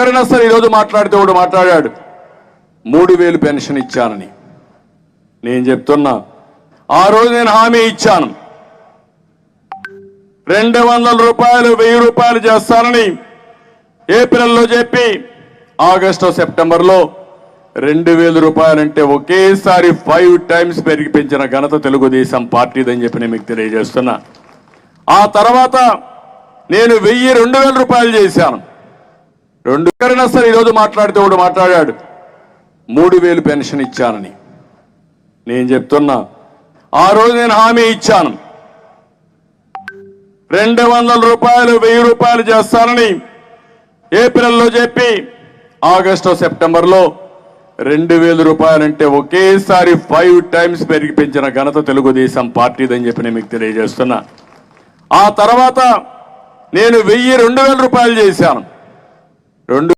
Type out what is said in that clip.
ఎక్కడైనా సరే ఈరోజు మాట్లాడితే ఒకడు మాట్లాడాడు. మూడు వేలు పెన్షన్ ఇచ్చానని. నేను చెప్తున్నా ఆ రోజు నేను హామీ ఇచ్చాను. రెండు వందల రూపాయలు వెయ్యి రూపాయలు చేస్తానని ఏప్రిల్లో చెప్పి ఆగస్టు సెప్టెంబర్లో రెండు వేల రూపాయలంటే ఒకేసారి ఫైవ్ టైమ్స్ పెరిగి పెంచిన ఘనత తెలుగుదేశం పార్టీదని చెప్పి నేను మీకు తెలియజేస్తున్నా. ఆ తర్వాత నేను వెయ్యి రెండు వేల రూపాయలు చేశాను. రెండు ఎక్కడైనా సరే ఈరోజు మాట్లాడితే ఒకడు మాట్లాడాడు. మూడు వేలు పెన్షన్ ఇచ్చానని. నేను చెప్తున్నా ఆ రోజు నేను హామీ ఇచ్చాను. రెండు వందల రూపాయలు వెయ్యి రూపాయలు చేస్తానని ఏప్రిల్లో చెప్పి ఆగస్టు సెప్టెంబర్లో రెండు వేల రూపాయలంటే ఒకేసారి ఫైవ్ టైమ్స్ పెరిగి పెంచిన ఘనత తెలుగుదేశం పార్టీదని చెప్పి నేను మీకు తెలియజేస్తున్నా. ఆ తర్వాత నేను వెయ్యి రెండు వేల రూపాయలు చేశాను. రెండు